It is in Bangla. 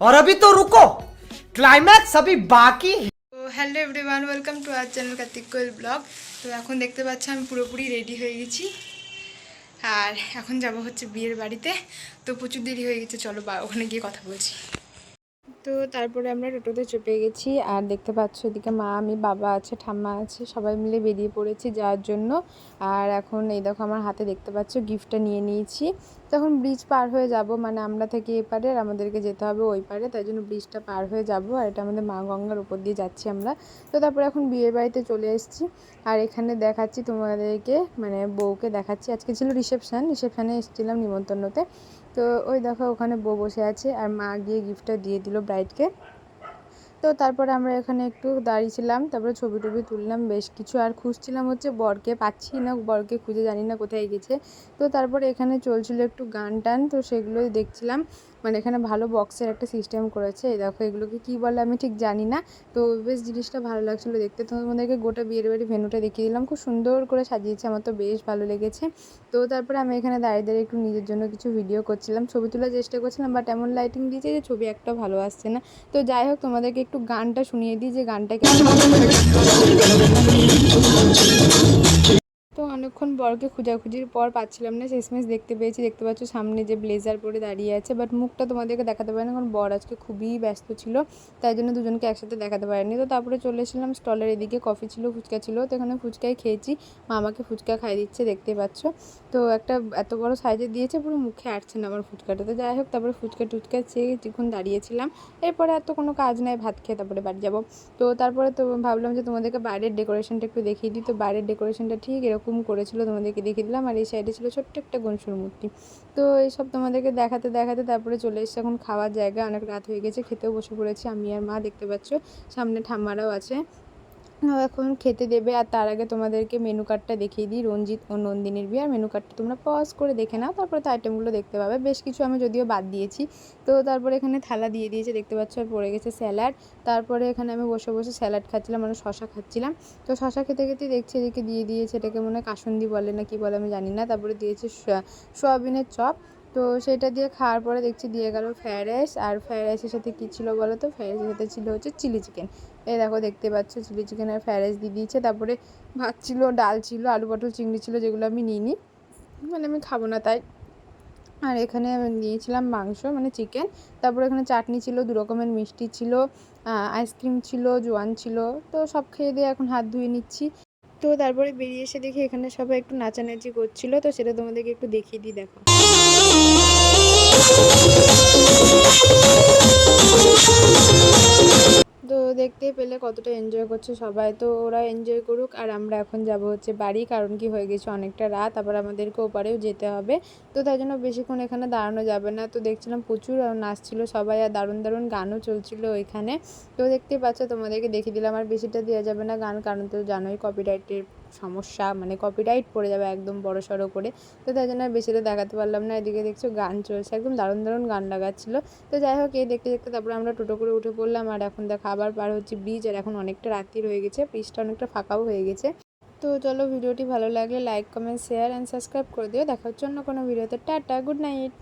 और अभी तो रुको क्लाइमैक्स अभी बाकी है তো hello everyone welcome to our channel Kartik Koyel blog তো এখন দেখতে পাচ্ছ আমি পুরোপুরি রেডি হয়ে গেছি আর এখন যাব হচ্ছে বিয়ের বাড়িতে তো প্রচুর দেরি হয়ে গেছে চলো বা ওখানে গিয়ে কথা বলছি তো তারপরে আমরা টোটোতে চেপে গেছি। আর দেখতে পাচ্ছ এদিকে মা, আমি, বাবা আছে, ঠাম্মা আছে, সবাই মিলে বেরিয়ে পড়েছি যাওয়ার জন্য। আর এখন এই দেখো আমার হাতে দেখতে পাচ্ছ গিফটটা নিয়ে নিয়েছি। তখন ব্রিজ পার হয়ে যাব মানে আমরা থেকে এপারে আর আমাদেরকে যেতে হবে ওই পারে। তাই জন্য ব্রিজটা পার হয়ে যাব আর এটা আমাদের মা গঙ্গার উপর দিয়ে যাচ্ছি আমরা। তো তারপরে এখন বিয়ে বাড়িতে চলে এসেছি। আর এখানে দেখাচ্ছি তোমাদেরকে মানে বউকে দেখাচ্ছি। আজকে ছিল রিসেপশান রিসেপশানে এসেছিলাম নিমন্ত্রণতে। তো ওই দেখো ওখানে বউ বসে আছে আর মা গিয়ে গিফটটা দিয়ে দিল ব্রাইডকে তো তারপরে আমরা এখানে একটু দাঁড়িয়েছিলাম, তারপরে ছবি টবি তুললাম, বেশ কিছু আর খুঁজছিলাম হচ্ছে বরকে, পাচ্ছি না বরকে, খুঁজে জানি না কোথায় গেছে। তো তারপরে এখানে চলছিল একটু গান টান তো সেগুলোই দেখছিলাম। মানে এখানে ভালো বক্সের একটা সিস্টেম করেছে। দেখো, এগুলোকে কী বলে আমি ঠিক জানি না। তো বেশ জিনিসটা ভালো লাগছিল দেখতে। তোমাদেরকে গোটা বিয়ের বাড়ি ভেনুটা দেখিয়ে দিলাম। খুব সুন্দর করে সাজিয়েছে, আমার তো বেশ ভালো লেগেছে। তো তারপরে আমি এখানে দাঁড়িয়ে দাঁড়িয়ে একটু নিজের জন্য কিছু ভিডিও করছিলাম। ছবি তোলার চেষ্টা করছিলাম বাট এমন লাইটিং দিয়েছে যে ছবি একটা ভালো আসছে না। তো যাই হোক, তোমাদেরকে একটু গানটা শুনিয়ে দিই, যে গানটা কেমন তো অনেকক্ষণ বরকে খোঁজাখুঁজির পর পাচ্ছিলাম না শেষমেশ দেখতে পেয়েছি। দেখতে পাচ্ছ সামনে যে ব্লেজার পরে দাঁড়িয়ে আছে বাট মুখটা তোমাদেরকে দেখাতে পারে না কারণ বর আজকে খুবই ব্যস্ত ছিল, তাই জন্য দুজনকে একসাথে দেখাতে পারেনি। তো তারপরে চলে এসেছিলাম স্টলের এদিকে, কফি ছিল, ফুচকা ছিল, তো এখানে ফুচকাই খেয়েছি। মা আমাকে ফুচকা খাই দিচ্ছে, দেখতে পাচ্ছ। তো একটা এত বড় সাইজে দিয়েছে, পুরো মুখে আটছে না আমার ফুচকাটা। তো যাই হোক, তারপরে ফুচকা টুচকা চেয়ে কিছুক্ষণ দাঁড়িয়েছিলাম, এরপরে আর তো কোনো কাজ নাই, ভাত খেয়ে তারপরে বাড়ি যাব। তো তারপরে তো ভাবলাম যে তোমাদেরকে বাইরের ডেকোরেশনটা একটু দেখিয়ে দিই। তো বাইরের ডেকোরেশনটা ঠিক এরকম করেছিল, তোমাদেরকে দেখিয়ে দিলাম। আর এই সাইডে ছিল ছোট্ট একটা গনসুর মূর্তি। তো এইসব তোমাদেরকে দেখাতে দেখাতে তারপরে চলে এসছে। এখন খাওয়ার জায়গা অনেক রাত হয়ে গেছে, খেতেও বসে পড়েছি। আমি আর মা দেখতে পাচ্ছ, সামনে ঠাম্মারাও আছে। এখন খেতে দেবে। আর তার আগে তোমাদেরকে মেনু কার্ডটা দেখিয়ে দিই, রঞ্জিত ও নন্দিনীর বিয়ে। আর মেনু কার্ডটা তোমরা পজ করে দেখে নাও, তারপরে তো আইটেমগুলো দেখতে পাবে। বেশ কিছু আমি যদিও বাদ দিয়েছি। তো তারপরে এখানে থালা দিয়ে দিয়েছে, দেখতে পাচ্ছ, আর পড়ে গেছে স্যালাড তারপরে এখানে আমি বসে বসে স্যালাড খাচ্ছিলাম মানে শশা খাচ্ছিলাম। তো শশা খেতে খেতে দেখছি এদিকে দিয়ে দিয়েছে, এটাকে মনে হয় কাসুন্দি বলে না কি বলে আমি জানি না। তারপরে দিয়েছে সয়া- সয়াবিনের চপ। তো সেটা দিয়ে খাওয়ার পরে দেখছি দিয়ে গেল ফ্রায়েড রাইস। আর ফ্রায়েড রাইসের সাথে কী ছিল বলো তো? ফ্রায়েড রাইসের সাথে ছিল হচ্ছে চিলি চিকেন। এই দেখো দেখতে পাচ্ছ চিলি চিকেন আর ফ্রায়েড রাইস দিয়ে দিয়েছে। তারপরে ভাত ছিল, ডাল ছিল, আলু পটল, চিংড়ি ছিল, যেগুলো আমি নিইনি। মানে আমি খাব না তাই। আর এখানে নিয়েছিলাম মাংস মানে চিকেন। তারপরে এখানে চাটনি ছিল, দু রকমের মিষ্টি ছিল আইসক্রিম ছিল, জোয়ান ছিল। তো সব খেয়ে দিয়ে এখন হাত ধুয়ে নিচ্ছি। তো তারপরে বেরিয়ে এসে দেখি এখানে সবাই একটু নাচানাচি করছিল। তো সেটা তোমাদেরকে একটু দেখিয়ে দিই, দেখো। পেলে কতটা এনজয় করছে সবাই তো ওরা এনজয় করুক। আর আমরা এখন যাব হচ্ছে বাড়ি, কারণ কি হয়ে গেছে অনেকটা রাত, আবার আমাদেরকে ওপারেও যেতে হবে। তো তাই জন্য বেশিক্ষণ এখানে দাঁড়ানো যাবে না। তো দেখছিলাম প্রচুর নাচছিল সবাই, আর দারুণ দারুণ গানও চলছিল ওইখানে। তো দেখতেই পাচ্ছ, তোমাদেরকে দেখিয়ে দিলাম, আর বেশিটা দেওয়া যাবে না গান, কারণ তো জানোই কপিরাইটের সমস্যা মানে কপিরাইট পড়ে যাবে একদম বড় সড়ো করে। তো তাই জন্য বেশিটা দেখাতে পারলাম না। এদিকে দেখছ গান চলছে, একদম দারুণ দারুণ গান লাগাচ্ছিল। তো যাই হোক, এই দেখতে দেখতে তারপরে আমরা টোটো করে উঠে পড়লাম, আর এখন দেখো আবার পার হচ্ছে ব্রিজ আর এখন অনেকটা রাত্রি রয়ে গেছে, পিসটা অনেকটা ফাঁকাও হয়ে গেছে। তো চলো ভিডিওটি ভালো লাগলে like comment share and subscribe করে দিও। দেখার জন্য কোনো ভিডিওতে। Tata good night